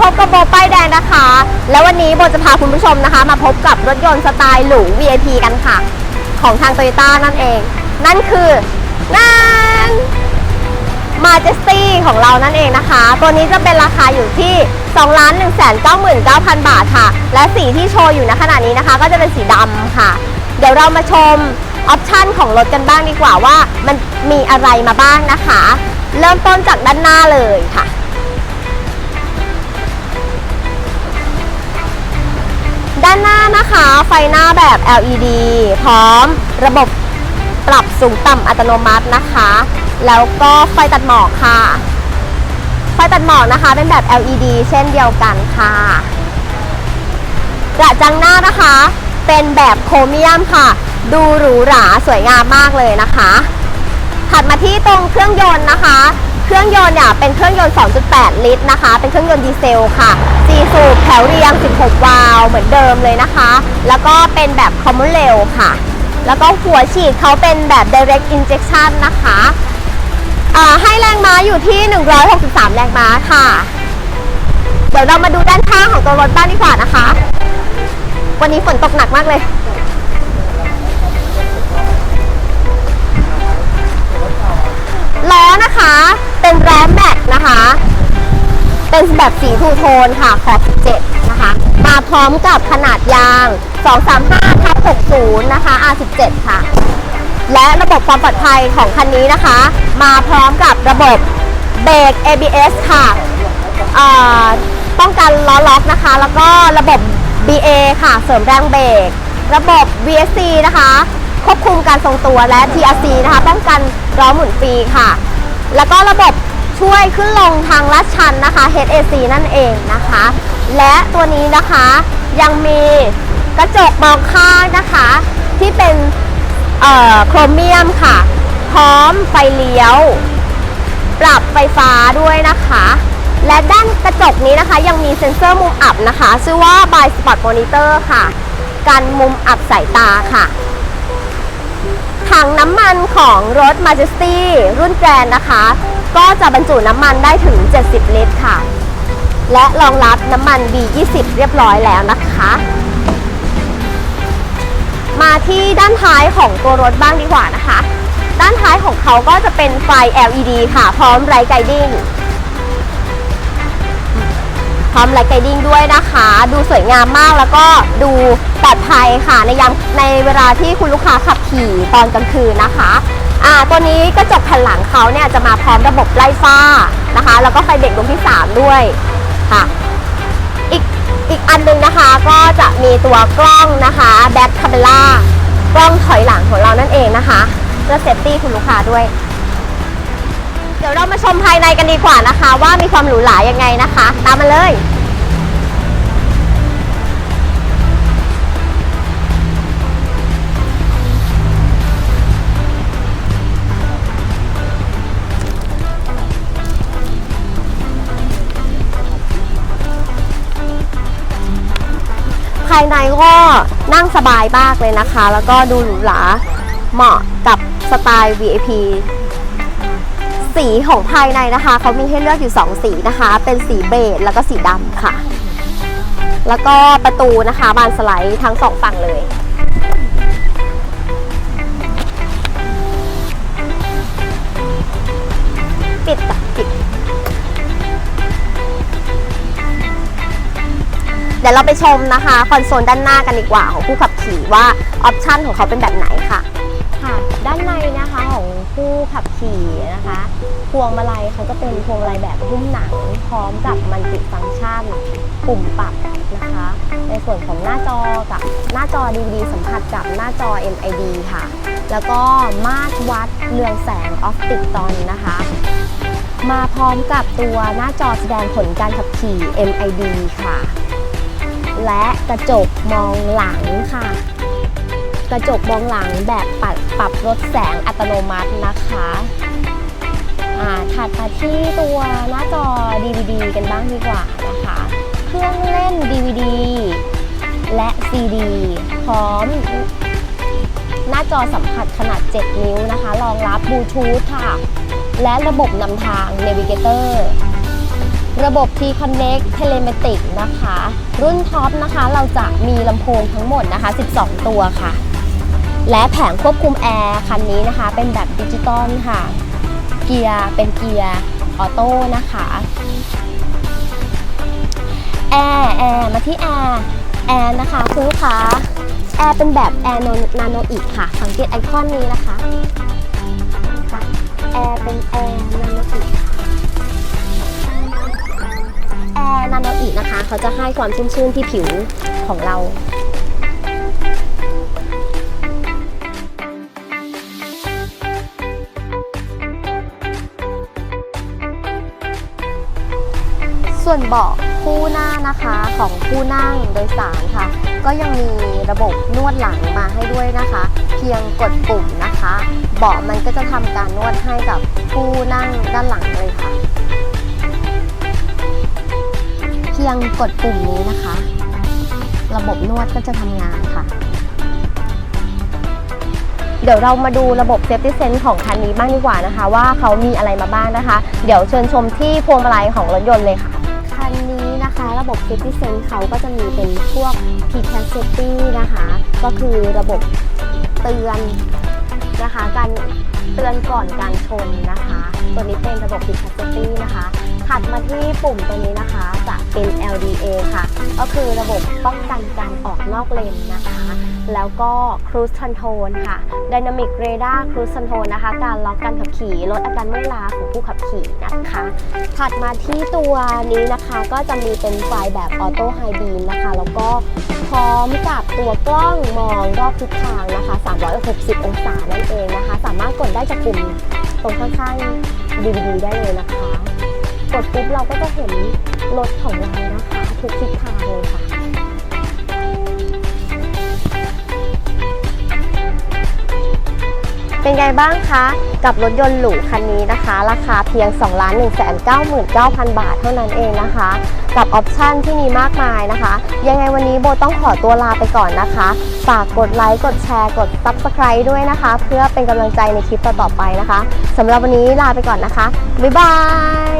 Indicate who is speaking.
Speaker 1: พบกับโบป้ายแดงนะคะ แล้ววันนี้โบจะพาคุณผู้ชมนะคะ มาพบกับรถยนต์สไตล์หรู VIP กันค่ะ ของทาง t o y ยต้นั่นเอง นั่นคือนั่น Majesty ของเรานั่นเองนะคะ ตัวนี้จะเป็นราคาอยู่ที่ 2 1 9 9 0 0 0 บาทค่ะ และสีที่โชว์อยู่ณขณะนี้นะคะ ก็จะเป็นสีดำค่ะ เดี๋ยวเรามาชมออปชันของรถกันบ้างดีกว่าว่า มันมีอะไรมาบ้างนะคะ เริ่มต้นจากด้านหน้าเลยค่ะ ด้านหน้านะคะไฟหน้าแบบ LED พร้อมระบบปรับสูงต่ำอัตโนมัตินะคะ แล้วก็ไฟตัดหมอกค่ะ ไฟตัดหมอกนะคะเป็นแบบ LED เช่นเดียวกันค่ะกระจังหน้านะคะเป็นแบบโครเมียมค่ะ ดูหรูหราสวยงามมากเลยนะคะ ถัดมาที่ตรงเครื่องยนต์นะคะ เครื่องยนต์เนี่ยเป็นเครื่องยนต์ 2.8 ลิตรนะคะ เป็นเครื่องยนต์ดีเซลค่ะ4สูบแถวเรียง 16 วาล์วเหมือนเดิมเลยนะคะ แล้วก็เป็นแบบ common rail ค่ะ แล้วก็หัวฉีดเขาเป็นแบบ direct injection นะคะให้แรงม้าอยู่ที่ 163 แรงม้าค่ะ เดี๋ยวเรามาดูด้านข้างของตัวรถบ้างดีกว่านะคะ วันนี้ฝนตกหนักมากเลย เป็นแบบสีทูโทนค่ะขอบ17นะคะ มาพร้อมกับขนาดยาง 235ทับ60 นะคะ R17 ค่ะ และระบบความปลอดภัยของคันนี้นะคะ มาพร้อมกับระบบเบรก ABS ค่ะป้องกันล้อล็อกนะคะ แล้วก็ระบบ BA ค่ะ เสริมแรงเบรก ระบบ VSC นะคะ ควบคุมการทรงตัวและ TRC นะคะ ป้องกันล้อหมุนฟรีค่ะ แล้วก็ระบบ ช่วยขึ้นลงทางลาดชันนะคะ HAC นั่นเองนะคะ และตัวนี้นะคะยังมีกระจกมองข้างนะคะ ที่เป็นเออโครเมียมค่ะ พร้อมไฟเลี้ยว ปรับไฟฟ้าด้วยนะคะ และด้านกระจกนี้นะคะ ยังมีเซ็นเซอร์มุมอับนะคะ ชื่อว่า By Spot Monitor ค่ะกันมุมอับสายตาค่ะ ถังน้ำมันของรถ Majesty รุ่นแกรนนะคะ ก็จะบรรจุน้ำมันได้ถึง 70 ลิตรค่ะ และรองรับน้ำมัน B20 เรียบร้อยแล้วนะคะ มาที่ด้านท้ายของตัวรถบ้างดีกว่านะคะ ด้านท้ายของเขาก็จะเป็นไฟ LED ค่ะ พร้อมไ i ท์ไกดิ้ง พร้อมไ i ท์ไกดิ้งด้วยนะคะ ดูสวยงามมากแล้วก็ดูปลอดภัยค่ะในยามในเวลาที่คุณลูกค้าขับขี่ตอนกลางคืนนะคะอ่าตัวนี้กระจกแผ่นหลังเขาเนี่ยจะมาพร้อมระบบไล่ฟ้านะคะ แล้วก็ไฟเบรกดวงที่ 3 ด้วยค่ะอีกอีกอันหนึงนะคะก็จะมีตัวกล้องนะคะแบ็คคาเมล่ากล้องถอยหลังของเรานั่นเองนะคะเพื่อเซฟตี้คุณลูกค้าด้วย เดี๋ยวเรามาชมภายในกันดีกว่านะคะ ว่ามีความหรูหรายังไงนะคะ ตามมาเลยภายในก็นั่งสบายมากเลยนะคะ แล้วก็ดูหรูหราเหมาะกับสไตล์ VIP สีของภายในนะคะเขามีให้เลือกอยู่ 2 สีนะคะ เป็นสีเบจแล้วก็สีดำค่ะ แล้วก็ประตูนะคะบานสไลด์ทั้งสองฝั่งเลยปิดจ้ะปิด เดี๋ยวเราไปชมนะคะคอนโซลด้านหน้ากันดีกว่าของผู้ขับขี่ว่าออปชันของเขาเป็นแบบไหนค่ะ ค่ะ ด้านในนะคะของ ผู้ขับขี่นะคะ พวงมาลัยเขาจะเป็นพวงมาลัยแบบหุ้มหนัง พร้อมกับมันติฟังก์ชัน ปุ่มปรับนะคะ ในส่วนของหน้าจอกับหน้าจอ DVD สัมผัสกับหน้าจอ MID ค่ะ แล้วก็มาตรวัดเรืองแสงออฟติกตอนนะคะ มาพร้อมกับตัวหน้าจอแสดงผลการขับขี่ MID ค่ะ และกระจกมองหลังค่ะ กระจกมองหลังแบบปรับปรับลดแสงอัตโนมัตินะคะอ่าถัดมาที่ตัวหน้าจอ DVD กันบ้างดีกว่านะคะ เครื่องเล่น DVD และ CD พร้อม หน้าจอสัมผัสขนาด 7 นิ้วนะคะ รองรับบลูทูธค่ะ และระบบนำทาง Navigator ระระบบ T Connect Telematic นะคะ รุ่นท็อปนะคะ เราจะมีลำโพงทั้งหมดนะคะ 12 ตัวค่ะ และแผงควบคุมแอร์คันนี้นะคะ เป็นแบบดิจิตอลค่ะ เกียร์เป็นเกียร์ออโต้นะคะแอร์แอร์มาที่แอร์แอร์นะคะคุณลูกค้าแอร์เป็นแบบแอร์นาโนอีกค่ะ สังเกตไอคอนนี้นะคะแอร์เป็นแอร์นาโนอีกแอร์นาโนอีกนะคะ เขาจะให้ความชุ่มชื่นที่ผิวของเรา ส่วนเบาะคู่หน้านะคะของผู้นั่งโดยสารค่ะ ก็ยังมีระบบนวดหลังมาให้ด้วยนะคะ เพียงกดปุ่มนะคะ เบาะมันก็จะทำการนวดให้กับผู้นั่งด้านหลังเลยค่ะ เพียงกดปุ่มนี้นะคะ ระบบนวดก็จะทำงานค่ะเดี๋ยวเรามาดูระบบ Safety Sense ของคันนี้บ้างดีกว่านะคะ ว่าเขามีอะไรมาบ้างนะคะ เดี๋ยวเชิญชมที่พวงมาลัยของรถยนต์เลยค่ะ วันนี้นะคะระบบ Safety Sense เขาก็จะมีเป็นพวก p c a s Safety นะคะ ก็คือระบบเตือนนะคะการเตือนก่อนการชนนะคะ ตัวนี้เป็นระบบ p c a s Safety นะคะ ถัดมาที่ปุ่มตัวนี้นะคะจะเป็น LDA ค่ะ ก็คือระบบป้องกันการออกนอกเลนนะคะ แล้วก็ Cruise Control ค่ะ Dynamic Radar Cruise Control นะคะ การล็อกการขับขี่ลดอาการเมื่อยล้าของผู้ขับขี่นะคะ ถัดมาที่ตัวนี้นะคะก็จะมีเป็นไฟแบบ Auto High Beam นะคะ แล้วก็พร้อมกับตัวกล้องมองรอบทิศทางนะคะ 360 องศานั่นเองนะคะ สามารถกดได้จากปุ่มตรงข้างๆ DVD ได้เลยนะคะ กดปุ๊บเราก็จะเห็นรถของเรานะคะทุกทิศทางเลยค่ะ ไงบ้างคะ กับรถยนต์หรูคันนี้นะคะ ราคาเพียง 2 1 9 9 0 0 0 บาทเท่านั้นเองนะคะ กับออปชันที่มีมากมายนะคะ ยังไงวันนี้โบต้องขอตัวลาไปก่อนนะคะ ฝากกดไลค์กดแชร์กด Subscribe ด้วยนะคะ เพื่อเป็นกำลังใจในคลิปต่อๆไปนะคะสำหรับวันนี้ลาไปก่อนนะคะ บ๊ายบาย